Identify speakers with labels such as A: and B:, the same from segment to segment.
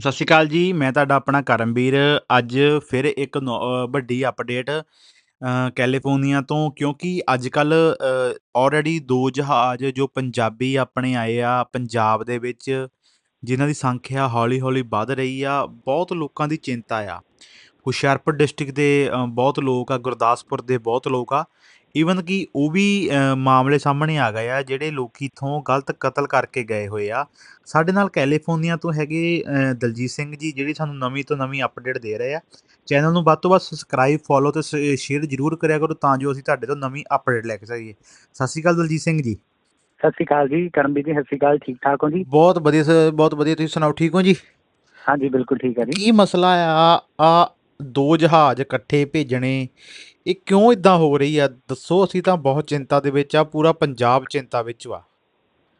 A: ਸਤਿ ਸ਼੍ਰੀ ਅਕਾਲ ਜੀ ਮੈਂ ਤੁਹਾਡਾ ਆਪਣਾ ਕਰਮਵੀਰ। ਅੱਜ ਫਿਰ ਇੱਕ ਨੌ- ਵੱਡੀ ਅਪਡੇਟ ਅ, ਕੈਲੀਫੋਰਨੀਆ ਤੋਂ ਕਿਉਂਕਿ ਅੱਜ ਕੱਲ ਆਲਰੇਡੀ ਦੋ ਜਹਾਜ਼ ਜੋ ਪੰਜਾਬੀ ਆਪਣੇ ਆਏ ਆ ਪੰਜਾਬ ਦੇ ਵਿੱਚ ਜਿਨ੍ਹਾਂ ਦੀ ਸੰਖਿਆ ਹੌਲੀ ਹੌਲੀ ਵੱਧ ਰਹੀ ਆ ਬਹੁਤ ਲੋਕਾਂ ਦੀ ਚਿੰਤਾ ਆ। ਹੁਸ਼ਿਆਰਪੁਰ ਡਿਸਟ੍ਰਿਕਟ ਦੇ ਬਹੁਤ ਲੋਕ ਆ ਗੁਰਦਾਸਪੁਰ ਦੇ ਬਹੁਤ ਲੋਕ ਆ। ਈਵਨ ਕਿ ਉਹ ਵੀ ਮਾਮਲੇ ਸਾਹਮਣੇ ਆ ਗਏ ਆ ਜਿਹੜੇ ਲੋਕੀ ਇਥੋਂ ਗਲਤ ਕਤਲ ਕਰਕੇ ਗਏ ਹੋਏ ਆ। ਸਾਡੇ ਨਾਲ ਕੈਲੀਫੋਰਨੀਆ ਤੋਂ ਹੈਗੇ ਦਲਜੀਤ ਸਿੰਘ ਜੀ ਜਿਹੜੀ ਸਾਨੂੰ ਨਵੀਂ ਤੋਂ ਨਵੀਂ ਅਪਡੇਟ ਦੇ ਰਹੇ ਆ। ਚੈਨਲ ਨੂੰ ਵੱਧ ਤੋਂ ਵੱਧ ਸਬਸਕ੍ਰਾਈਬ ਫੋਲੋ ਤੇ ਸ਼ੇਅਰ ਜਰੂਰ ਕਰਿਆ ਕਰੋ ਤਾਂ ਜੋ ਅਸੀਂ ਤੁਹਾਡੇ ਤੋਂ ਨਵੀਂ ਅਪਡੇਟ ਲੈ ਕੇ ਸਕੀਏ। ਸਤਿ ਸ਼੍ਰੀ ਅਕਾਲ ਦਲਜੀਤ ਸਿੰਘ ਜੀ।
B: ਸਤਿ ਸ਼੍ਰੀ ਅਕਾਲ ਜੀ ਕਰਮਵੀਰ ਜੀ ਸਤਿ ਸ਼੍ਰੀ ਅਕਾਲ ਠੀਕ ਠਾਕ ਹੋ ਜੀ?
A: ਬਹੁਤ ਵਧੀਆ ਬਹੁਤ ਵਧੀਆ ਤੁਸੀਂ ਸੁਣਾਓ ਠੀਕ ਹੋ ਜੀ?
B: ਹਾਂਜੀ ਬਿਲਕੁਲ ਠੀਕ ਹੈ ਜੀ।
A: ਕੀ ਮਸਲਾ ਆ ਆ ਦੋ ਜਹਾਜ਼ ਇਕੱਠੇ ਭੇਜਣੇ ਇਹ ਕਿਉਂ ਇਦਾਂ ਹੋ ਰਹੀ ਆ? ਦੱਸੋ ਅਸੀਂ ਤਾਂ ਬਹੁਤ ਚਿੰਤਾ ਦੇ ਵਿੱਚ ਆ ਪੂਰਾ ਪੰਜਾਬ ਚਿੰਤਾ ਵਿੱਚ ਵਾ।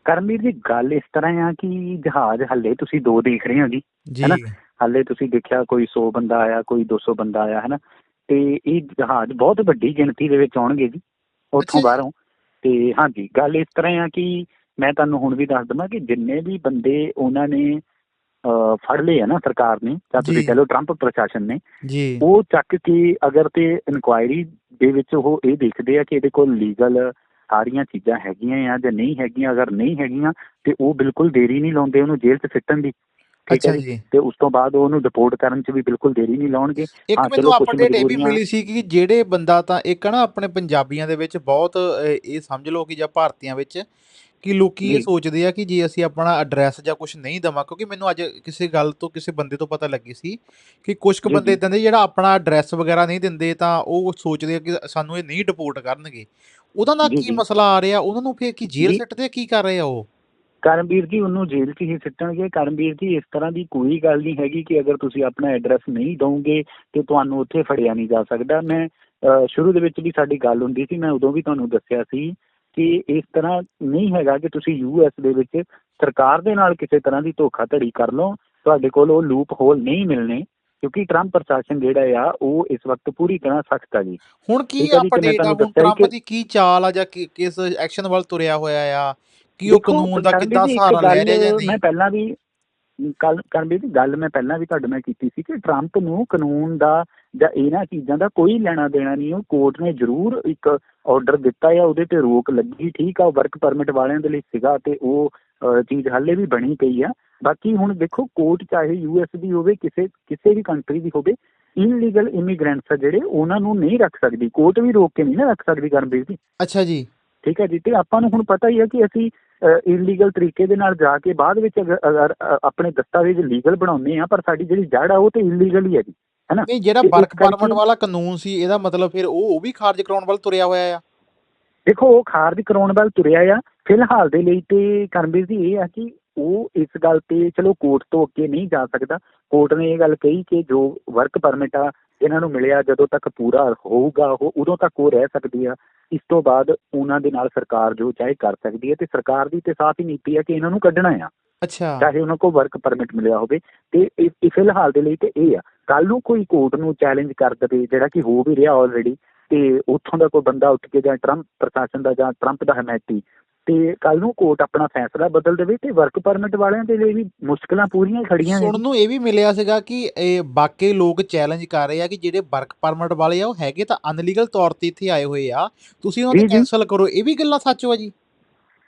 B: ਕਰਮਵੀਰ ਜੀ ਗੱਲ ਇਸ ਤਰ੍ਹਾਂ ਆ ਕਿ ਜਹਾਜ਼ ਹੱਲੇ ਤੁਸੀਂ ਦੋ ਦੇਖ ਰਹੇ ਹੋ ਜੀ ਹੈਨਾ? ਹੱਲੇ ਤੁਸੀਂ ਦੇਖਿਆ ਕੋਈ 100 ਬੰਦਾ ਆਇਆ ਕੋਈ 200 ਬੰਦਾ ਆਇਆ ਹੈਨਾ? ਤੇ ਇਹ ਜਹਾਜ਼ ਬਹੁਤ ਵੱਡੀ ਗਿਣਤੀ ਦੇ ਵਿੱਚ ਆਉਣਗੇ ਜੀ ਉੱਥੋਂ। ਬਾਹਰੋਂ। ਤੇ ਹਾਂਜੀ ਗੱਲ ਇਸ ਤਰ੍ਹਾਂ ਆ ਕਿ ਮੈਂ ਤੁਹਾਨੂੰ ਹੁਣ ਵੀ ਦੱਸ ਦਵਾਂ ਕਿ ਜਿੰਨੇ ਵੀ ਬੰਦੇ ਉਹਨਾਂ ਨੇ ਫੜ ਲਏ ਆ ਨਾ ਸਰਕਾਰ ਨੇ ਜਾਂ ਤੁਸੀਂ। ਕਹ ਲਓ ਟਰੰਪ ਪ੍ਰਸ਼ਾਸਨ ਨੇ
A: ਜੀ।
B: ਉਹ ਚੱਕ ਕੇ ਅਗਰ ਤੇ ਇਨਕੁਆਇਰੀ ਦੇ ਵਿੱਚ ਉਹ ਇਹ ਦੇਖਦੇ ਆ ਕਿ ਇਹਦੇ ਕੋਲ ਲੀਗਲ ਸਾਰੀਆਂ ਚੀਜ਼ਾਂ ਹੈਗੀਆਂ ਆ ਜਾਂ ਨਹੀਂ ਹੈਗੀਆਂ ਅਗਰ ਨਹੀਂ ਹੈਗੀਆਂ ਤੇ ਉਹ ਬਿਲਕੁਲ ਦੇਰੀ ਨਹੀਂ ਲਾਉਂਦੇ ਉਹਨੂੰ ਜੇਲ੍ਹ 'ਚ ਸਿੱਟਣ ਦੀ ਠੀਕ
A: ਅੱਛਾ
B: ਹੈ ਜੀ? ਤੇ ਉਸ ਤੋਂ ਬਾਅਦ ਉਹਨੂੰ ਡਿਪੋਰਟ ਕਰਨ 'ਚ ਵੀ ਬਿਲਕੁਲ ਦੇਰੀ ਨਹੀਂ ਲਾਉਣਗੇ।
A: ਇੱਕ
B: ਹਾਂ,
A: ਮੈਨੂੰ ਅਪਡੇਟ ਇਹ ਵੀ ਮਿਲੀ ਸੀ ਕਿ ਜਿਹੜੇ ਬੰਦਾ ਤਾਂ ਇੱਕ ਨਾ ਆਪਣੇ ਪੰਜਾਬੀਆਂ ਦੇ ਵਿੱਚ ਬਹੁਤ ਇਹ ਸਮਝ ਲਓ ਕਿ ਜਾਂ ਭਾਰਤੀਆਂ ਵਿੱਚ ਕਿ ਲੋਕੀ ਇਹ। ਸੋਚਦੇ ਆ ਕਿ ਜੇ ਅਸੀਂ ਆਪਣਾ ਐਡਰੈਸ ਜਾਂ ਕੁਝ ਨਹੀਂ ਦਵਾਂ ਕਿਉਂਕਿ ਮੈਨੂੰ ਅੱਜ ਕਿਸੇ ਗੱਲ ਤੋਂ ਕਿਸੇ ਬੰਦੇ ਤੋਂ ਪਤਾ ਲੱਗੀ ਸੀ ਕਿ ਕੁਝ ਕੁ ਬੰਦੇ। ਇਦਾਂ ਦੇ ਜਿਹੜਾ ਆਪਣਾ ਐਡਰੈਸ ਵਗੈਰਾ ਨਹੀਂ ਦਿੰਦੇ ਤਾਂ ਉਹ ਸੋਚਦੇ ਆ ਕਿ ਸਾਨੂੰ ਇਹ ਨਹੀਂ ਡਿਪੋਰਟ ਕਰਨਗੇ ਉਹਦਾ ਨਾਲ ਕੀ। ਮਸਲਾ ਆ ਰਿਹਾ ਉਹਨਾਂ ਨੂੰ ਫਿਰ ਕੀ ਜੇਲ੍ਹ। ਸਿੱਟਦੇ? ਕੀ ਕਰ ਰਹੇ ਆ ਉਹ
B: ਕਰਮਵੀਰ ਜੀ ਉਹਨੂੰ ਜੇਲ੍ਹ 'ਚ ਹੀ ਸਿੱਟਣਗੇ ਕਰਮਵੀਰ ਜੀ ਇਸ ਤਰ੍ਹਾਂ ਦੀ ਕੋਈ ਗੱਲ ਨਹੀਂ ਹੈਗੀ ਕਿ ਅਗਰ ਤੁਸੀਂ ਆਪਣਾ ਐਡਰੈਸ ਨਹੀਂ ਦਵੋਗੇ ਤੇ ਤੁਹਾਨੂੰ ਉੱਥੇ ਫੜਿਆ ਨਹੀਂ ਜਾ ਸਕਦਾ ਮੈਂ ਸ਼ੁਰੂ ਦੇ ਵਿੱਚ ਵੀ ਸਾਡੀ ਗੱਲ ਹੁੰਦੀ ਸੀ ਮੈਂ ਉਦੋਂ ਵੀ ਤੁਹਾਨੂੰ ਦੱਸਿਆ ਸੀ ਕਿ ਇਸ ਤਰ੍ਹਾਂ ਨਹੀਂ ਹੈਗਾ ਕਿ ਤੁਸੀਂ ਯੂਐਸ ਦੇ ਵਿੱਚ ਸਰਕਾਰ ਦੇ ਨਾਲ ਕਿਸੇ ਤਰ੍ਹਾਂ ਦੀ ਧੋਖਾਧੜੀ ਕਰ ਲਓ ਤੁਹਾਡੇ ਕੋਲ ਉਹ ਲੂਪ ਹੋਲ ਨਹੀਂ ਮਿਲਣੇ ਕਿਉਂਕਿ ਟਰੰਪ ਪ੍ਰਸ਼ਾਸਨ ਜਿਹੜਾ ਆ ਉਹ ਇਸ ਵਕਤ ਪੂਰੀ ਤਰ੍ਹਾਂ ਸਖਤ ਆ ਜੀ।
A: ਹੁਣ ਕੀ ਅਪਡੇਟ ਆ ਹੁਣ ਟਰੰਪ ਦੀ ਕੀ ਚਾਲ ਆ ਜਾਂ ਕਿਸ ਐਕਸ਼ਨ ਵੱਲ ਤੁਰਿਆ ਹੋਇਆ ਆ ਕੀ ਉਹ ਕਾਨੂੰਨ ਦਾ ਕਿੱਦਾਂ ਸਹਾਰਾ ਲੈ ਰਿਹਾ ਜਾਂ ਨਹੀਂ?
B: ਮੈਂ ਪਹਿਲਾਂ ਵੀ ਕੱਲ ਕਰਮਵੀਰ ਜੀ ਗੱਲ ਮੈਂ ਪਹਿਲਾਂ ਵੀ ਤੁਹਾਡੇ ਨਾਲ ਕੀਤੀ ਸੀ ਕਿ ਟਰੰਪ ਨੂੰ ਕਾਨੂੰਨ ਦਾ ਜਾਂ ਇਹਨਾਂ ਚੀਜ਼ਾਂ ਦਾ ਕੋਈ ਲੈਣਾ ਦੇਣਾ ਨਹੀਂ ਉਹ ਕੋਰਟ ਨੇ ਜ਼ਰੂਰ ਇੱਕ ਆਰਡਰ ਦਿੱਤਾ ਆ ਉਹਦੇ ਤੇ ਰੋਕ ਲੱਗੀ ਠੀਕ ਆ ਵਰਕ ਪਰਮਿਟ ਵਾਲਿਆਂ ਦੇ ਲਈ ਸੀਗਾ ਤੇ ਉਹ ਚੀਜ਼ ਹਾਲੇ ਵੀ ਬਣੀ ਪਈ ਆ। ਬਾਕੀ ਹੁਣ ਦੇਖੋ ਕੋਰਟ ਚਾਹੇ ਯੂਐਸ ਦੀ ਹੋਵੇ ਕਿਸੇ ਕਿਸੇ ਵੀ ਕੰਟਰੀ ਦੀ ਹੋਵੇ ਇਨਲੀਗਲ ਇਮੀਗ੍ਰੈਂਟਸ ਆ ਜਿਹੜੇ ਉਹਨਾਂ ਨੂੰ ਨਹੀਂ ਰੱਖ ਸਕਦੀ। ਕੋਰਟ ਵੀ ਰੋਕ ਕੇ ਨਹੀਂ ਨਾ ਰੱਖ ਸਕਦੀ ਕਰਮਵੀਰ ਜੀ।
A: ਅੱਛਾ ਜੀ।
B: ਠੀਕ ਹੈ ਜੀ ਤੇ ਆਪਾਂ ਨੂੰ ਹੁਣ ਪਤਾ ਹੀ ਹੈ ਕਿ ਅਸੀਂ ਇਲੀਗਲ ਤਰੀਕੇ ਦੇ ਨਾਲ ਜਾ ਕੇ ਬਾਅਦ ਵਿੱਚ ਅਗਰ ਆਪਣੇ ਦਸਤਾਵੇਜ਼ ਲੀਗਲ ਬਣਾਉਂਦੇ ਆ ਪਰ ਸਾਡੀ ਜਿਹੜੀ ਜੜ ਆ ਉਹ ਤੇ ਇਲੀਗਲ ਹੀ ਹੈ ਜੀ ਹੈਨਾ?
A: ਨਹੀਂ ਜਿਹੜਾ ਵਰਕ ਪਰਮਿਟ ਵਾਲਾ ਕਾਨੂੰਨ ਸੀ ਇਹਦਾ ਮਤਲਬ ਫਿਰ ਉਹ ਉਹ ਵੀ ਖਾਰਜ ਕਰਾਉਣ ਵੱਲ ਤੁਰਿਆ ਹੋਇਆ ਆ?
B: ਦੇਖੋ ਉਹ ਖਾਰਜ ਕਰਾਉਣ ਵੱਲ ਤੁਰਿਆ ਆ। ਫਿਲਹਾਲ ਦੇ ਲਈ ਤੇ ਕਰਮਵੀਰ ਜੀ ਇਹ ਆ ਕਿ ਉਹ ਇਸ ਗੱਲ ਤੇ ਚਲੋ ਕੋਰਟ ਤੋਂ ਅੱਗੇ ਨਹੀਂ ਜਾ ਸਕਦਾ। ਕੋਰਟ ਨੇ ਇਹ ਗੱਲ ਕਹੀ ਕਿ ਜੋ ਵਰਕ ਪਰਮਿਟ ਆ ਇਹਨਾਂ ਨੂੰ ਮਿਲਿਆ ਜਦੋਂ ਤੱਕ ਪੂਰਾ ਹੋਊਗਾ ਉਹ ਉਦੋਂ ਤੱਕ ਉਹ ਰਹਿ ਸਕਦੀ ਆ। ਇਸ ਤੋਂ ਬਾਅਦ ਉਹਨਾਂ ਦੇ ਨਾਲ ਸਰਕਾਰ ਜੋ ਚਾਹੇ ਕਰ ਸਕਦੀ ਹੈ ਤੇ ਸਰਕਾਰ ਦੀ ਤੇ ਸਾਫ਼ ਹੀ ਨੀਤੀ ਹੈ ਕਿ ਇਹਨਾਂ ਨੂੰ ਕੱਢਣਾ ਆ।
A: ਅੱਛਾ।
B: ਚਾਹੇ ਉਹਨਾਂ ਕੋਲ ਵਰਕ ਪਰਮਿਟ ਮਿਲਿਆ ਹੋਵੇ। ਤੇ ਇਹ ਫਿਲਹਾਲ ਦੇ ਲਈ ਤੇ ਇਹ ਆ ਕੱਲ ਨੂੰ ਕੋਈ ਕੋਰਟ ਨੂੰ ਚੈਲੰਜ ਕਰ ਦਵੇ ਜਿਹੜਾ ਕਿ ਹੋ ਵੀ ਰਿਹਾ ਆਲਰੇਡੀ ਤੇ ਉੱਥੋਂ ਦਾ ਕੋਈ ਬੰਦਾ ਉੱਠ ਕੇ ਜਾਂ ਟਰੰਪ ਪ੍ਰਸ਼ਾਸਨ ਦਾ ਜਾਂ ਟਰੰਪ ਦਾ ਹਮਾਇਤੀ ਤੇ ਕੱਲ ਨੂੰ ਕੋਰਟ ਆਪਣਾ ਫੈਸਲਾ ਬਦਲ ਦੇਵੇ ਤੇ ਵਰਕ ਪਰਮਿਟ ਵਾਲਿਆਂ ਦੇ ਲਈ ਵੀ ਮੁਸ਼ਕਲਾਂ ਪੂਰੀਆਂ ਹੀ ਖੜੀਆਂ ਨੇ।
A: ਸੁਣਨ ਨੂੰ ਇਹ ਵੀ ਮਿਲਿਆ ਸੀਗਾ ਕਿ ਇਹ ਬਾਕੀ ਲੋਕ ਚੈਲੰਜ ਕਰ ਰਹੇ ਆ ਕਿ ਜਿਹੜੇ ਵਰਕ ਪਰਮਿਟ ਵਾਲੇ ਆ ਉਹ ਹੈਗੇ ਤਾਂ ਅਨਲੀਗਲ ਤੌਰ ਤੇ ਇੱਥੇ ਆਏ ਹੋਏ ਆ। ਤੁਸੀਂ ਉਹਨਾਂ ਨੂੰ। ਕੈਨਸਲ ਕਰੋ ਇਹ ਵੀ ਗੱਲਾਂ ਸੱਚ ਵਾ ਜੀ?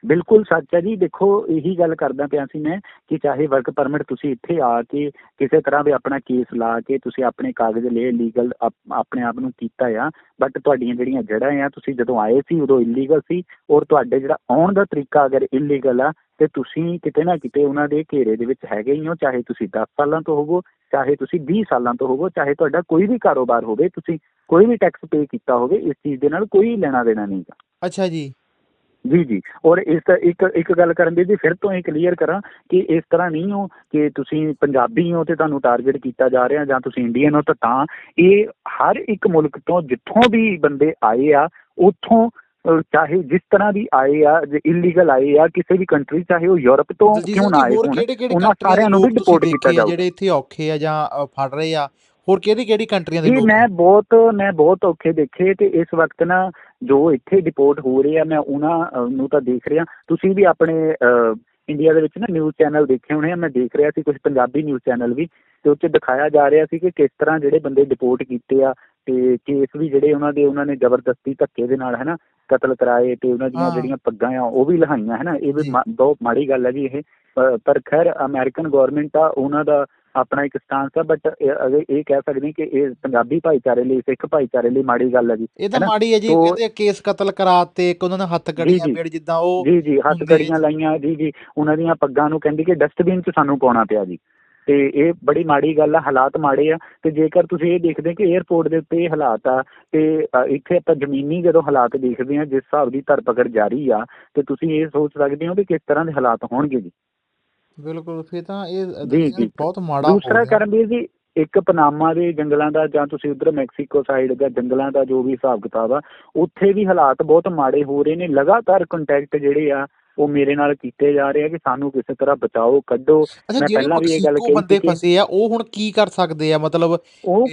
B: ਬਿਲਕੁਲ ਸੱਚ ਹੈ ਜੀ। ਦੇਖੋ, ਇਹੀ ਗੱਲ ਕਰਦਾ ਪਿਆ ਸੀ ਮੈਂ ਕਿ ਚਾਹੇ ਵਰਕ ਪਰਮਿਟ ਤੁਸੀਂ ਇੱਥੇ ਆ ਕੇ ਕਿਸੇ ਤਰ੍ਹਾਂ ਵੀ ਆਪਣਾ ਕੇਸ ਲਾ ਕੇ ਤੁਸੀਂ ਆਪਣੇ ਕਾਗਜ਼ ਲੈ ਲੀਗਲ ਆਪਣੇ ਆਪ ਨੂੰ ਕੀਤਾ ਆ ਬਟ ਤੁਹਾਡੀਆਂ ਜਿਹੜੀਆਂ ਜੜ੍ਹਾਂ ਆ, ਤੁਸੀਂ ਜਦੋਂ ਆਏ ਸੀ, ਉਦੋਂ ਇਲੀਗਲ ਸੀ ਔਰ ਤੁਹਾਡੇ ਜਿਹੜਾ ਆਉਣ ਦਾ ਤਰੀਕਾ ਅਗਰ ਇਲੀਗਲ ਆ, ਤੇ ਤੁਸੀਂ ਕਿਤੇ ਨਾ ਕਿਤੇ ਉਹਨਾਂ ਦੇ ਘੇਰੇ ਦੇ ਵਿੱਚ ਹੈਗੇ ਹੀ ਹੋ, ਚਾਹੇ ਤੁਸੀਂ 10 ਸਾਲਾਂ ਤੋਂ ਹੋਵੋ, ਚਾਹੇ ਤੁਸੀਂ 20 ਸਾਲਾਂ ਤੋਂ ਹੋਵੋ, ਚਾਹੇ ਤੁਹਾਡਾ ਕੋਈ ਵੀ ਕਾਰੋਬਾਰ ਹੋਵੇ, ਤੁਸੀਂ ਕੋਈ ਵੀ ਟੈਕਸ ਪੇ ਕੀਤਾ ਹੋਵੇ, ਇਸ ਚੀਜ਼ ਦੇ ਨਾਲ ਕੋਈ ਲੈਣਾ ਦੇਣਾ ਨਹੀਂ ਗਾ।
A: ਅੱਛਾ ਜੀ।
B: ਜੀ ਜੀ। ਔਰ ਇਸ ਤ- ਇੱਕ ਇੱਕ ਗੱਲ ਕਰਨ ਦੀ ਜੀ ਫਿਰ ਤੋਂ ਇਹ ਕਲੀਅਰ ਕਰਾਂ ਕਿ ਇਸ ਤਰ੍ਹਾਂ ਨਹੀਂ ਹੋ ਕਿ ਤੁਸੀਂ ਪੰਜਾਬੀ ਹੋ ਤੇ ਤੁਹਾਨੂੰ ਟਾਰਗੇਟ ਕੀਤਾ ਜਾ ਰਿਹਾ ਜਾਂ ਤੁਸੀਂ ਇੰਡੀਅਨ ਹੋ ਤਾਂ ਤਾਂ ਇਹ ਹਰ ਇੱਕ ਮੁਲਕ ਤੋਂ ਜਿੱਥੋਂ ਵੀ ਬੰਦੇ ਆਏ ਆ ਉੱਥੋਂ ਚਾਹੇ ਜਿਸ ਤਰ੍ਹਾਂ ਵੀ ਆਏ ਆ ਇਲੀਗਲ ਆਏ ਆ ਕਿਸੇ ਵੀ ਕੰਟਰੀ ਚਾਹੇ ਉਹ ਯੂਰਪ ਤੋਂ ਕਿਉਂ ਨਾ
A: ਜੀ,
B: ਆਏ ਹੋਣ ਉਹਨਾਂ ਸਾਰਿਆਂ
A: ਦੇ
B: ਨੂੰ ਵੀ ਡਿਪੋਰਟ ਕੀਤਾ ਜਾਊ।
A: ਜਿਹੜੇ ਇੱਥੇ ਔਖੇ ਆ ਜਾਂ ਫੜ ਰਹੇ ਆ? ਹੋਰ ਕਿਹੜੀ ਕਿਹੜੀ ਕੰਟਰੀਆਂ ਦੇ ਲੋਕ?
B: ਮੈਂ ਬਹੁਤ ਮੈਂ ਬਹੁਤ ਔਖੇ ਦੇਖੇ ਤੇ ਇਸ ਵਕਤ ਨਾ ਜੋ ਇੱਥੇ ਡਿਪੋਰਟ ਹੋ ਰਹੇ ਆ ਮੈਂ ਉਹਨਾਂ ਨੂੰ ਤਾਂ ਦੇਖ ਰਿਹਾ। ਤੁਸੀਂ ਵੀ ਆਪਣੇ ਇੰਡੀਆ ਦੇ ਵਿੱਚ ਨਾ ਨਿਊਜ਼ ਚੈਨਲ ਦੇਖੇ ਹੋਣੇ ਆ ਮੈਂ ਦੇਖ ਰਿਹਾ ਸੀ ਕੁਝ ਪੰਜਾਬੀ ਨਿਊਜ਼ ਚੈਨਲ ਵੀ ਤੇ ਉੱਥੇ ਦਿਖਾਇਆ ਜਾ ਰਿਹਾ ਸੀ ਕਿ ਕਿਸ ਤਰ੍ਹਾਂ ਜਿਹੜੇ ਬੰਦੇ ਡਿਪੋਰਟ ਕੀਤੇ ਆ ਤੇ ਕੇਸ ਵੀ ਜਿਹੜੇ ਉਹਨਾਂ ਦੇ ਉਹਨਾਂ ਨੇ ਜ਼ਬਰਦਸਤੀ ਧੱਕੇ ਦੇ ਨਾਲ ਹੈ ਨਾ ਕਤਲ ਕਰਾਏ ਤੇ ਉਹਨਾਂ ਦੀਆਂ। ਜਿਹੜੀਆਂ ਪੱਗਾਂ ਆ ਉਹ ਵੀ ਲਹਾਈਆਂ ਹੈ ਨਾ ਇਹ ਵੀ ਬਹੁਤ ਮਾੜੀ ਗੱਲ ਹੈ ਜੀ ਇਹ ਪਰ ਖੈਰ ਅਮਰੀਕਨ ਗਵਰਨਮੈਂਟ ਆ ਉਹਨਾਂ ਦਾ ਆਪਣਾ ਇੱਕ ਸਟਾਂਸ ਆ ਬਟ ਇਹ ਕਹਿ ਸਕਦੇ ਕਿ ਇਹ ਪੰਜਾਬੀ ਭਾਈਚਾਰੇ ਲਈ ਸਿੱਖ ਭਾਈਚਾਰੇ ਲਈ ਮਾੜੀ ਗੱਲ ਹੈ ਜੀ
A: ਇਹ ਤਾਂ? ਮਾੜੀ ਹੈ ਜੀ ਕਹਿੰਦੇ ਕੇਸ ਕਤਲ ਕਰਾਤੇ ਇੱਕ ਉਹਨਾਂ ਨੇ ਹੱਥ ਕੜੀਆਂ
B: ਜੀ।
A: ਪੇੜ ਜਿੱਦਾਂ ਉਹ
B: ਜੀ ਜੀ ਹੱਥ ਕੜੀਆਂ ਲਾਈਆਂ ਜੀ ਜੀ। ਉਹਨਾਂ ਦੀਆਂ ਪੱਗਾਂ ਨੂੰ ਕਹਿੰਦੀ ਕਿ ਡਸਟਬਿਨ 'ਚ ਸਾਨੂੰ ਪਾਉਣਾ ਪਿਆ ਜੀ। ਤੇ ਇਹ ਬੜੀ ਮਾੜੀ ਗੱਲ ਆ ਹਾਲਾਤ ਮਾੜੇ ਆ। ਤੇ ਜੇਕਰ ਤੁਸੀਂ ਇਹ ਦੇਖਦੇ ਕਿ 에ਅਰਪੋਰਟ ਦੇ ਉੱਤੇ ਇਹ ਹਾਲਾਤ ਆ ਤੇ ਇੱਥੇ ਆਪਾਂ ਜ਼ਮੀਨੀ ਜਦੋਂ ਹਾਲਾਤ ਦੇਖਦੇ ਆ ਜਿਸ ਹਿਸਾਬ ਦੀ ਧਰਪਕੜ ਜਾਰੀ ਆ ਤੇ ਤੁਸੀਂ ਇਹ ਸੋਚ ਸਕਦੇ ਹੋ ਕਿ ਕਿਸ ਤਰ੍ਹਾਂ ਦੇ ਹਾਲਾਤ ਹੋਣਗੇ ਜੀ।
A: ਬਿਲਕੁਲ ਫਿਰ ਤਾਂ ਇਹ। ਬਹੁਤ ਮਾੜਾ
B: ਦੂਸਰਾ ਕਰਮਵੀਰ ਜੀ ਇੱਕ ਪਨਾਮਾ ਦੇ ਜੰਗਲਾਂ ਦਾ ਜਾਂ ਤੁਸੀਂ ਉਧਰ ਮੈਕਸੀਕੋ ਸਾਈਡ ਦਾ ਜੰਗਲਾਂ ਦਾ ਜੋ ਵੀ ਹਿਸਾਬ ਕਿਤਾਬ ਆ ਉੱਥੇ ਵੀ ਹਾਲਾਤ ਬਹੁਤ ਮਾੜੇ ਹੋ ਰਹੇ ਨੇ। ਲਗਾਤਾਰ ਕੰਟੈਕਟ ਜਿਹੜੇ ਆ ਉਹ ਮੇਰੇ ਨਾਲ ਕੀਤੇ ਜਾ ਰਹੇ ਆ ਕਿ ਸਾਨੂੰ ਕਿਸੇ ਤਰ੍ਹਾਂ ਬਚਾਓ ਕੱਢੋ। ਮੈਂ ਪਹਿਲਾਂ ਵੀ ਇਹ ਗੱਲ ਕਹੀ
A: ਬੰਦੇ ਫਸੇ ਆ ਉਹ ਹੁਣ ਕੀ ਕਰ ਸਕਦੇ ਆ? ਮਤਲਬ
B: ਉਹ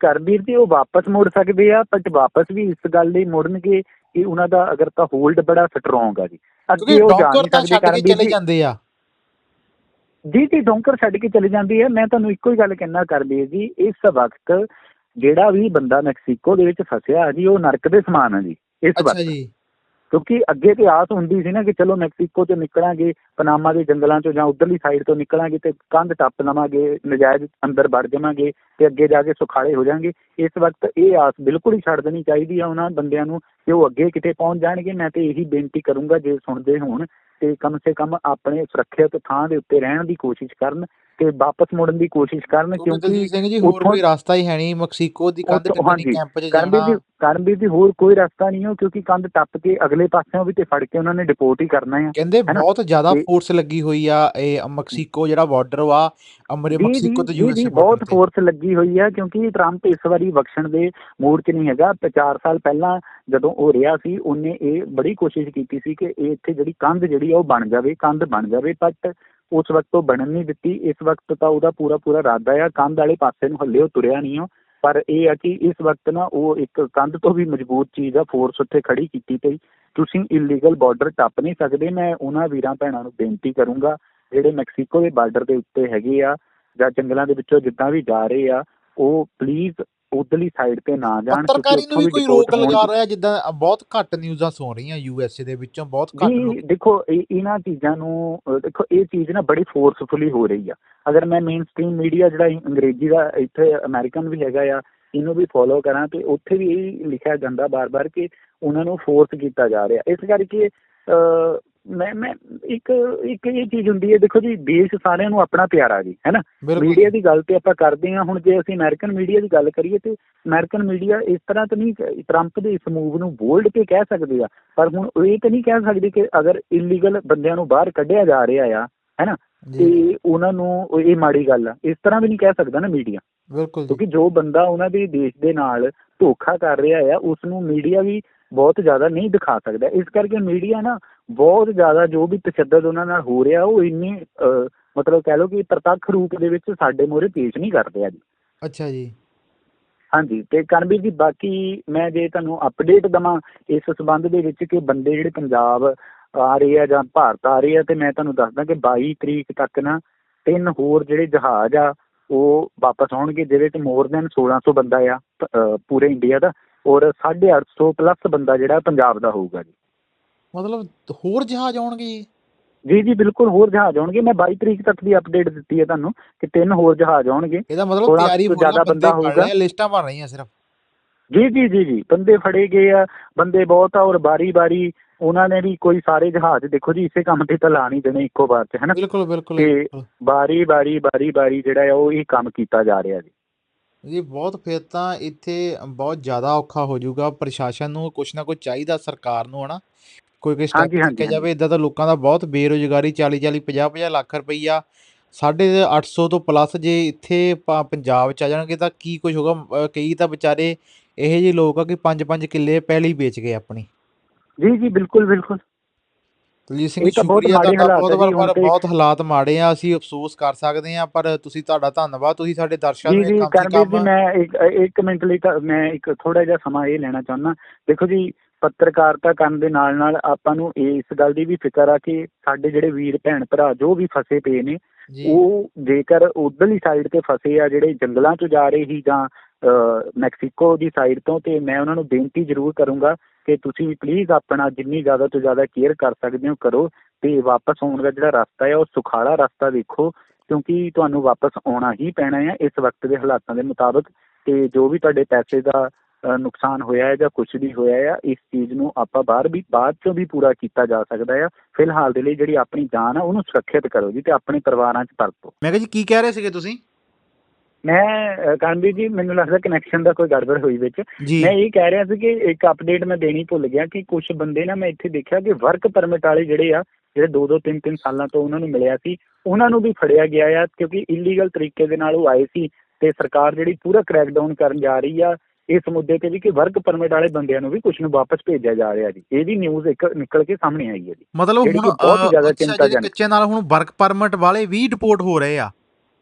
B: ਕਰਬੀਰ ਜੀ ਉਹ ਵਾਪਸ ਮੁੜ ਸਕਦੇ ਆ ਬਟ ਵਾਪਸ ਵੀ ਇਸ ਗੱਲ ਲਈ ਮੁੜਨਗੇ ਕਿ ਉਹਨਾਂ ਦਾ ਅਗਰ ਤਾਂ ਹੋਲਡ ਬੜਾ ਸਟਰੋਂਗ ਆ ਜੀ। ਅੱਗੇ ਉਹ ਜਾ
A: ਡੌਂਕਰ
B: ਨਹੀਂ
A: ਤਾਂ
B: ਸਕਦੇ
A: ਚਲੇ ਜਾਂਦੇ ਆ।
B: ਜੀ ਜੀ ਡੋਂਕਰ ਛੱਡ ਕੇ ਚਲੀ ਜਾਂਦੀ ਹੈ। ਮੈਂ ਤੁਹਾਨੂੰ ਇੱਕੋ ਹੀ ਗੱਲ ਕਹਿਣਾ ਕਰਬੀਰ ਜੀ ਇਸ ਵਕਤ ਜਿਹੜਾ ਵੀ ਬੰਦਾ ਮੈਕਸੀਕੋ ਦੇ ਵਿੱਚ ਫਸਿਆ ਜੀ ਉਹ ਨਰਕ ਦੇ ਸਮਾਨ ਆ ਜੀ ਇਸ
A: ਅੱਛਾ
B: ਵਕਤ।
A: ਜੀ।
B: ਕਿਉਂਕਿ ਅੱਗੇ ਤੇ ਆਸ ਹੁੰਦੀ ਸੀ ਨਾ ਕਿ ਚਲੋ ਮੈਕਸੀਕੋ ਤੋਂ ਨਿਕਲਾਂਗੇ ਪਨਾਮਾ ਦੇ ਜੰਗਲਾਂ ਚੋਂ ਜਾਂ ਉਧਰਲੀ ਸਾਈਡ ਤੋਂ ਨਿਕਲਾਂਗੇ ਤੇ ਕੰਧ ਟੱਪ ਲਵਾਂਗੇ ਨਜਾਇਜ਼ ਅੰਦਰ ਵੜ ਜਾਵਾਂਗੇ ਤੇ ਅੱਗੇ ਜਾ ਕੇ ਸੁਖਾਲੇ ਹੋ ਜਾਾਂਗੇ ਇਸ ਵਕਤ ਇਹ ਆਸ ਬਿਲਕੁਲ ਹੀ ਛੱਡ ਦੇਣੀ ਚਾਹੀਦੀ ਆ ਉਹਨਾਂ ਬੰਦਿਆਂ ਨੂੰ ਕਿ ਉਹ ਅੱਗੇ ਕਿਤੇ ਪਹੁੰਚ ਜਾਣਗੇ। ਮੈਂ ਤੇ ਇਹੀ ਬੇਨਤੀ ਕਰੂੰਗਾ ਜੇ ਸੁਣਦੇ ਹੋਣ ਤੇ ਕਮ ਸੇ ਕਮ ਆਪਣੇ ਸੁਰੱਖਿਅਤ ਥਾਂ ਦੇ ਉੱਤੇ ਰਹਿਣ ਦੀ ਕੋਸ਼ਿਸ਼ ਕਰਨ ਤੇ ਵਾਪਸ ਮੁੜਨ ਦੀ ਕੋਸ਼ਿਸ਼ ਕਰਨ
A: ਕਿਉਂਕਿ ਸਿੰਘ ਜੀ ਹੋਰ ਕੋਈ ਰਸਤਾ ਹੀ ਹੈ ਨਹੀਂ ਮੈਕਸੀਕੋ ਦੀ ਕੰਧ ਟੱਪਣੀ ਕੈਂਪ 'ਚ ਜਾਣਾ।
B: ਕਰਨਵੀਰ ਜੀ ਹੋਰ ਕੋਈ ਰਸਤਾ ਨਹੀਂ ਹੋ ਕਿਉਂਕਿ ਕੰਧ ਟੱਪ ਕੇ ਅਗਲੇ ਪਾਸਿਓਂ ਵੀ ਤੇ ਫੜ ਕੇ ਉਹਨਾਂ ਨੇ ਡਿਪੋਰਟ ਹੀ ਕਰਨਾ ਹੈ।
A: ਕਹਿੰਦੇ? ਬਹੁਤ ਜ਼ਿਆਦਾ ਫੋਰਸ ਲੱਗੀ ਹੋਈ ਆ ਇਹ ਮੈਕਸੀਕੋ ਜਿਹੜਾ ਬਾਰਡਰ ਵਾ ਅਮਰੇ ਮੈਕਸੀਕੋ ਤੇ ਯੂਐਸ
B: ਬਹੁਤ ਫੋਰਸ ਲੱਗੀ ਹੋਈ ਹੈ ਕਿਉਂਕਿ ਟਰੰਪ ਇਸ ਵਾਰੀ ਬਖਸ਼ਣ ਦੇ ਮੂਡ 'ਚ ਨਹੀਂ ਹੈਗਾ। ਤੇ 4 ਸਾਲ ਪਹਿਲਾਂ ਜਦੋਂ ਉਹ ਰਿਹਾ ਸੀ ਉਹਨੇ ਇਹ ਬੜੀ ਕੋਸ਼ਿਸ਼ ਕੀਤੀ ਸੀ ਕਿ ਇਹ ਇੱਥੇ ਜਿਹੜੀ ਕੰਧ ਜਿਹੜੀ ਆ ਉਹ ਬਣ ਜਾਵੇ ਕੰਧ ਬਣ ਜਾਵੇ। ਬਟ ਉਸ ਵਕਤ ਉਹ ਬਣਨ ਨਹੀਂ ਦਿੱਤੀ। ਇਸ ਵਕਤ ਤਾਂ ਉਹਦਾ ਪੂਰਾ ਪੂਰਾ ਇਰਾਦਾ ਆ। ਕੰਧ ਵਾਲੇ ਪਾਸੇ ਨੂੰ ਹੱਲੇ ਉਹ ਤੁਰਿਆ ਨਹੀਂ ਉਹ ਪਰ ਇਹ ਆ ਕਿ ਇਸ ਵਕਤ ਨਾ ਉਹ ਇੱਕ ਕੰਧ ਤੋਂ ਵੀ ਮਜ਼ਬੂਤ ਚੀਜ਼ ਆ ਫੋਰਸ ਉੱਥੇ ਖੜੀ ਕੀਤੀ ਪਈ। ਤੁਸੀਂ ਇਲੀਗਲ ਬਾਰਡਰ ਟੱਪ ਨਹੀਂ ਸਕਦੇ। ਮੈਂ ਉਹਨਾਂ ਵੀਰਾਂ ਭੈਣਾਂ ਨੂੰ ਬੇਨਤੀ ਕਰੂੰਗਾ, ਜਿਹੜੇ ਮੈਕਸੀਕੋ ਦੇ ਬਾਰਡਰ ਦੇ ਉੱਤੇ ਹੈਗੇ ਆ ਜਾਂ ਜੰਗਲਾਂ ਦੇ ਵਿੱਚੋਂ ਜਿੱਦਾਂ ਵੀ ਜਾ ਰਹੇ ਆ, ਉਹ ਪਲੀਜ਼ ਉਧਰਲੀ ਸਾਈਡ ਤੇ ਨਾ ਜਾਣ
A: ਪੱਤਰਕਾਰੀ ਨੂੰ ਵੀ ਕੋਈ ਰੋਕ ਲਗਾ। ਰਿਹਾ ਜਿੱਦਾਂ ਬਹੁਤ ਘੱਟ ਨਿਊਜ਼ਾਂ ਸੁਣ ਰਹੀਆਂ ਯੂਐਸਏ ਦੇ ਵਿੱਚੋਂ ਬਹੁਤ ਘੱਟ
B: ਦੇਖੋ ਇਹ- ਇਹਨਾਂ ਚੀਜ਼ਾਂ ਨੂੰ ਦੇਖੋ ਇਹ ਚੀਜ਼ ਨਾ ਬੜੀ ਫੋਰਸਫੁਲੀ ਹੋ ਰਹੀ ਆ ਅਗਰ ਮੈਂ ਮੇਨ ਸਟ੍ਰੀਮ ਮੀਡੀਆ ਜਿਹੜਾ ਅੰਗਰੇਜ਼ੀ ਦਾ ਇੱਥੇ ਅਮਰੀਕਨ ਵੀ ਹੈਗਾ ਆ ਇਹਨੂੰ ਵੀ ਫੋਲੋ ਕਰਾਂ ਤੇ ਉੱਥੇ ਵੀ ਇਹ ਲਿਖਿਆ ਜਾਂਦਾ ਬਾਰ-ਬਾਰ ਕਿ ਉਹਨਾਂ ਨੂੰ ਫੋਰਸ ਕੀਤਾ ਜਾ ਰਿਹਾ ਇਸ ਕਰਕੇ ਮੈਂ ਮੈਂ ਇੱਕ ਇੱਕ ਇਹ ਚੀਜ਼ ਹੁੰਦੀ ਹੈ ਦੇਖੋ ਜੀ ਦੇਸ਼ ਸਾਰਿਆਂ ਨੂੰ ਆਪਣਾ ਪਿਆਰਾ ਜੀ ਹੈ ਨਾ?
A: ਬਿਲਕੁਲ
B: ਮੀਡੀਆ ਦੀ ਗੱਲ ਤੇ ਆਪਾਂ ਕਰਦੇ ਹਾਂ ਹੁਣ ਜੇ ਅਸੀਂ ਅਮਰੀਕਨ ਮੀਡੀਆ ਦੀ ਗੱਲ ਕਰੀਏ ਤੇ ਅਮਰੀਕਨ ਮੀਡੀਆ ਇਸ ਤਰ੍ਹਾਂ ਤਾਂ ਨਹੀਂ ਕ- ਟਰੰਪ ਦੇ ਇਸ ਮੂਵ ਨੂੰ ਬੋਲਡ ਕੇ ਕਹਿ ਸਕਦੇ ਆ ਪਰ ਹੁਣ ਇਹ ਤਾਂ ਨਹੀਂ ਕਹਿ ਸਕਦੇ ਕਿ ਅਗਰ ਇਲੀਗਲ ਬੰਦਿਆਂ ਨੂੰ ਬਾਹਰ ਕੱਢਿਆ ਜਾ ਰਿਹਾ ਆ ਹੈਨਾ ਤੇ ਉਹਨਾਂ ਨੂੰ ਇਹ ਮਾੜੀ ਗੱਲ ਆ ਇਸ ਤਰ੍ਹਾਂ ਵੀ ਨਹੀਂ ਕਹਿ ਸਕਦਾ ਨਾ ਮੀਡੀਆ
A: ਬਿਲਕੁਲ
B: ਕਿਉਂਕਿ ਜੋ ਬੰਦਾ ਉਹਨਾਂ ਦੇ ਦੇਸ਼ ਦੇ ਨਾਲ ਧੋਖਾ ਕਰ ਰਿਹਾ ਆ ਉਸ ਨੂੰ ਮੀਡੀਆ ਵੀ ਬਹੁਤ ਜ਼ਿਆਦਾ ਨਹੀਂ ਦਿਖਾ ਸਕਦਾ। ਇਸ ਕਰਕੇ ਮੀਡੀਆ ਨਾ ਬਹੁਤ ਜ਼ਿਆਦਾ ਜੋ ਵੀ ਤਸ਼ੱਦਦ ਉਹਨਾਂ ਨਾਲ ਹੋ ਰਿਹਾ ਉਹ ਇੰਨੀ ਮਤਲਬ ਕਹਿ ਲਓ ਕਿ ਪ੍ਰਤੱਖ ਰੂਪ ਦੇ ਵਿੱਚ ਸਾਡੇ ਮੂਹਰੇ ਪੇਸ਼ ਨਹੀਂ ਕਰਦੇ ਅੱਜ
A: ਅੱਛਾ ਜੀ।
B: ਹਾਂਜੀ ਤੇ ਕਰਨਵੀਰ ਜੀ ਬਾਕੀ ਮੈਂ ਜੇ ਤੁਹਾਨੂੰ ਅਪਡੇਟ ਦਵਾਂ ਇਸ ਸਬੰਧ ਦੇ ਵਿੱਚ ਕਿ ਬੰਦੇ ਜਿਹੜੇ ਪੰਜਾਬ ਆ ਰਹੇ ਆ ਜਾਂ ਭਾਰਤ ਆ ਰਹੇ ਆ ਤੇ ਮੈਂ ਤੁਹਾਨੂੰ ਦੱਸਦਾ ਕਿ 22 ਤਰੀਕ ਤੱਕ ਨਾ ਤਿੰਨ ਹੋਰ ਜਿਹੜੇ ਜਹਾਜ਼ ਆ ਉਹ ਵਾਪਸ ਆਉਣਗੇ ਜਿਹਦੇ ਚ ਮੋਰ ਦੈਨ 1600 ਬੰਦਾ ਆ ਪੂਰੇ ਇੰਡੀਆ ਦਾ ਔਰ 850 ਪਲੱਸ ਬੰਦਾ ਜਿਹੜਾ ਪੰਜਾਬ ਦਾ ਹੋਊਗਾ ਜੀ।
A: ਮਤਲਬ ਹੋਰ ਜਹਾਜ਼ ਆਉਣਗੇ ਜੀ?
B: ਜੀ ਜੀ ਬਿਲਕੁਲ ਹੋਰ ਜਹਾਜ਼ ਆਉਣਗੇ। ਮੈਂ 22 ਤਰੀਕ ਤੱਕ ਦੀ ਅਪਡੇਟ ਦਿੱਤੀ ਹੈ ਤੁਹਾਨੂੰ ਕਿ ਤਿੰਨ ਹੋਰ ਜਹਾਜ਼ ਆਉਣਗੇ।
A: ਇਹਦਾ ਮਤਲਬ ਤਿਆਰੀ
B: ਤੋਂ
A: ਹੋ
B: ਜ਼ਿਆਦਾ
A: ਬੰਦੇ
B: ਹੋਊਗਾ।
A: ਲਿਸਟਾਂ ਬਣ ਰਹੀਆਂ ਸਿਰਫ।
B: ਜੀ ਜੀ ਜੀ ਜੀ ਬੰਦੇ ਫੜੇ ਗਏ ਆ ਬੰਦੇ ਬਹੁਤ ਆ ਔਰ ਬਾਰੀ ਬਾਰੀ ਉਹਨਾਂ ਨੇ ਵੀ ਕੋਈ ਸਾਰੇ ਜਹਾਜ਼ ਦੇਖੋ ਜੀ ਇਸੇ ਕੰਮ ਤੇ ਤਾਂ ਲਾ ਨਹੀਂ ਦੇਣੇ ਇੱਕੋ ਵਾਰ 'ਚ ਹੈ ਨਾ?
A: ਬਿਲਕੁਲ ਬਿਲਕੁਲ
B: ਤੇ-
A: ਬਿਲਕੁਲ।
B: ਬਾਰੀ ਬਾਰੀ ਬਾਰੀ ਬਾਰੀ ਜਿਹੜਾ ਆ ਉਹ ਇਹ ਕੰਮ ਕੀਤਾ ਜਾ ਰਿਹਾ ਜੀ।
A: ਜੀ ਬਹੁਤ ਫਿਰ ਤਾਂ ਇੱਥੇ ਬਹੁਤ ਜ਼ਿਆਦਾ ਔਖਾ ਹੋ ਜਾਊਗਾ। ਪ੍ਰਸ਼ਾਸਨ ਨੂੰ ਕੁਛ ਨਾ ਕੁਛ ਚਾਹੀਦਾ ਸਰਕਾਰ ਨੂੰ ਹਨਾ ਕੋਈ ਕੋਈ ਸਟੈਪ
B: ਹਾਂਜੀ,
A: ਜਾਵੇ ਇਦਾਂ ਤਾਂ ਲੋਕਾਂ ਦਾ ਬਹੁਤ ਬੇਰੁਜ਼ਗਾਰੀ 40 40 50 50 ਲੱਖ ਰੁਪਈਆ ਸਾਢੇ 800 ਤੋਂ ਪਲੱਸ ਜੇ ਇੱਥੇ ਪ- ਪੰਜਾਬ ਚ ਆ ਜਾਣਗੇ ਤਾਂ ਕੀ ਕੁਝ ਹੋਗਾ ਕਈ ਤਾਂ ਵਿਚਾਰੇ ਇਹੋ ਜਿਹੇ ਲੋਕ ਆ ਕਿ ਪੰਜ ਪੰਜ ਕਿੱਲੇ ਪਹਿਲੀ ਵੇਚ ਗਏ ਆਪਣੀ।
B: ਜੀ ਜੀ ਬਿਲਕੁਲ ਬਿਲਕੁਲ।
A: ਦਲਜੀਤ ਸਿੰਘ
B: ਇਹ ਤਾਂ ਬਹੁਤ
A: ਸ਼ੁਕਰੀਆ
B: ਮਾੜੇ
A: ਤੁਹਾਡਾ
B: ਹਾਲਾਤ
A: ਬਹੁਤ
B: ਆ ਜੀ,
A: ਵਾਰ
B: ਹੁਣ
A: ਪਰ
B: ਤੇ-
A: ਬਹੁਤ ਹਾਲਾਤ ਮਾੜੇ ਆ ਅਸੀਂ ਅਫਸੋਸ ਕਰ ਸਕਦੇ ਆ ਪਰ ਤੁਸੀਂ ਤੁਹਾਡਾ ਧੰਨਵਾਦ ਤੁਸੀਂ ਸਾਡੇ ਦਰਸ਼ਕਾਂ
B: ਜੀ
A: ਨੂੰ
B: ਜੀ
A: ਇਹ ਕੰਮ
B: ਕਰਨਵੀਰ ਜੀ
A: ਕੰਮ
B: ਮੈਂ ਇੱਕ ਇੱਕ ਮਿੰਟ ਲਈ ਤਾਂ ਮੈਂ ਇੱਕ ਥੋੜਾ ਜਿਹਾ ਸਮਾਂ ਇਹ ਲੈਣਾ ਚਾਹੁੰਦਾ। ਦੇਖੋ ਜੀ ਪੱਤਰਕਾਰਤਾ ਕਰਨ ਦੇ ਨਾਲ ਨਾਲ ਆਪਾਂ ਨੂੰ ਇਸ ਗੱਲ ਦੀ ਵੀ ਫਿਕਰ ਆ ਕਿ ਸਾਡੇ ਜਿਹੜੇ ਵੀਰ ਭੈਣ ਭਰਾ ਜੋ ਵੀ ਫਸੇ ਪਏ ਨੇ ਉਹ ਜੇਕਰ ਉਧਰਲੀ ਸਾਈਡ ਤੇ ਫਸੇ ਆ ਜਿਹੜੇ ਜੰਗਲਾਂ 'ਚ ਜਾ ਰਹੇ ਸੀ ਜਾਂ ਮੈਕਸੀਕੋ ਦੀ ਸਾਈਡ ਤੋਂ ਤੇ ਮੈਂ ਉਹਨਾਂ ਨੂੰ ਬੇਨਤੀ ਜ਼ਰੂਰ ਕਰੂੰਗਾ ਕਿ ਤੁਸੀਂ ਵੀ ਪਲੀਜ਼ ਆਪਣਾ ਜਿੰਨੀ ਜ਼ਿਆਦਾ ਤੋਂ ਜ਼ਿਆਦਾ ਕੇਅਰ ਕਰ ਸਕਦੇ ਹੋ ਕਰੋ ਤੇ ਵਾਪਸ ਆਉਣ ਦਾ ਜਿਹੜਾ ਰਸਤਾ ਹੈ ਉਹ ਸੁਖਾਲਾ ਰਸਤਾ ਦੇਖੋ ਕਿਉਂਕਿ ਤੁਹਾਨੂੰ ਵਾਪਸ ਆਉਣਾ ਹੀ ਪੈਣਾ ਹੈ ਇਸ ਵਕਤ ਦੇ ਹਾਲਾਤਾਂ ਦੇ ਮੁਤਾਬਕ ਤੇ ਜੋ ਵੀ ਤੁਹਾਡੇ ਪੈਸੇ ਦਾ ਨੁਕਸਾਨ ਹੋਇਆ ਹੈ ਜਾਂ ਕੁਝ ਵੀ ਹੋਇਆ ਹੈ ਇਸ ਚੀਜ਼ ਨੂੰ ਆਪਾਂ ਬਾਹਰ ਵੀ ਬਾਅਦ ਚੋਂ ਵੀ ਪੂਰਾ ਕੀਤਾ ਜਾ ਸਕਦਾ ਹੈ। ਫਿਲਹਾਲ ਦੇ ਲਈ ਜਿਹੜੀ ਆਪਣੀ ਜਾਨ ਆ ਉਹਨੂੰ ਸੁਰੱਖਿਅਤ ਕਰੋ ਜੀ ਤੇ ਆਪਣੇ ਪਰਿਵਾਰਾਂ 'ਚ ਪਰਤੋ
A: ਮੈਂ ਕਿਹਾ ਜੀ ਕੀ ਕਹਿ ਰਹੇ ਸੀਗੇ ਤੁਸੀਂ?
B: ਮੈਂ ਕਰਨਵੀਰ ਜੀ ਮੈਨੂੰ ਲੱਗਦਾ ਕਨੈਕਸ਼ਨ ਦਾ ਕੋਈ ਗੜਬੜ ਹੋਈ ਵਿੱਚ। ਮੈਂ ਇਹ ਕਹਿ ਰਿਹਾ ਸੀ ਕਿ ਇੱਕ ਅਪਡੇਟ ਮੈਂ ਦੇਣੀ ਭੁੱਲ ਗਿਆ ਕਿ ਕੁਝ ਬੰਦੇ ਨਾ ਮੈਂ ਇੱਥੇ ਦੇਖਿਆ ਕਿ ਵਰਕ ਪਰਮਿਟ ਵਾਲੇ ਜਿਹੜੇ ਆ ਜਿਹੜੇ 2-2 3-3 ਸਾਲਾਂ ਤੋਂ ਉਹਨਾਂ ਨੂੰ ਮਿਲਿਆ ਸੀ ਉਹਨਾਂ ਨੂੰ ਵੀ ਫੜਿਆ ਗਿਆ ਆ ਕਿਉਂਕਿ ਇਲੀਗਲ ਤਰੀਕੇ ਦੇ ਨਾਲ ਉਹ ਆਏ ਸੀ ਤੇ ਸਰਕਾਰ ਜਿਹੜੀ ਪੂਰਾ ਕ੍ਰੈਕਡਾਊਨ ਕਰਨ ਜਾ ਰਹੀ ਆ ਇਸ ਮੁੱਦੇ ਤੇ ਵੀ ਕਿ ਵਰਕ ਪਰਮਿਟ ਵਾਲੇ ਬੰਦਿਆਂ ਨੂੰ ਵੀ ਕੁਝ ਨੂੰ ਵਾਪਸ ਭੇਜਿਆ ਜਾ ਰਿਹਾ ਜੀ। ਇਹ ਵੀ ਨਿਊਜ਼ ਇੱਕ ਨਿਕਲ ਕੇ ਸਾਹਮਣੇ ਆਈ ਹੈ ਜੀ।
A: ਮਤਲਬ ਹੁਣ
B: ਬਹੁਤ ਜ਼ਿਆਦਾ ਚਿੰਤਾਜਨਕ।
A: ਕੱਚੇ ਨਾਲ ਹੁਣ ਵਰਕ ਪਰਮਿਟ ਵਾਲੇ ਵੀ ਡਿਪੋਰਟ ਹੋ ਰਹੇ ਆ।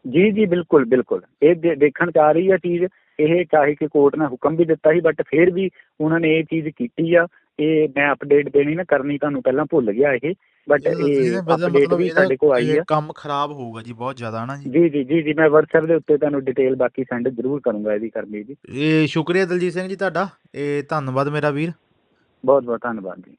B: ਜੀ ਜੀ ਬਿਲਕੁਲ ਬਿਲਕੁਲ। ਇਹ ਦੇਖਣ ਚ ਆ ਰਹੀ ਹੈ ਚੀਜ਼। ਇਹ ਚਾਹੇ ਕਿ ਕੋਰਟ ਨੇ ਹੁਕਮ ਵੀ ਦਿੱਤਾ ਸੀ ਬਟ ਫਿਰ ਵੀ ਉਹਨਾਂ ਨੇ ਇਹ ਚੀਜ਼ ਕੀਤੀ ਆ। ਇਹ ਮੈਂ ਅਪਡੇਟ ਦੇਣੀ ਨਾ ਕਰਨੀ ਤੁਹਾਨੂੰ ਪਹਿਲਾਂ ਭੁੱਲ ਗਿਆ ਇਹ ਬਟ ਇਹ ਅਪਡੇਟ ਵੀ ਸਾਡੇ ਕੋਲ ਆਈ ਆ।
A: ਕੰਮ ਖਰਾਬ ਹੋਊਗਾ ਜੀ ਬਹੁਤ ਜ਼ਿਆਦਾ ਜੀ।
B: ਜੀ ਜੀ ਜੀ ਜੀ ਮੈਂ WhatsApp ਦੇ ਉੱਤੇ ਤੁਹਾਨੂੰ ਡਿਟੇਲ ਬਾਕੀ ਸੈਂਡ ਜ਼ਰੂਰ ਕਰੂੰਗਾ ਇਹਦੀ ਕਰਨੀ ਜੀ।
A: ਇਹ ਸ਼ੁਕਰੀਆ ਦਲਜੀਤ ਸਿੰਘ ਜੀ ਤੁਹਾਡਾ ਇਹ ਧੰਨਵਾਦ ਮੇਰਾ ਵੀਰ।
B: ਬਹੁਤ ਬਹੁਤ ਧੰਨਵਾਦ ਜੀ।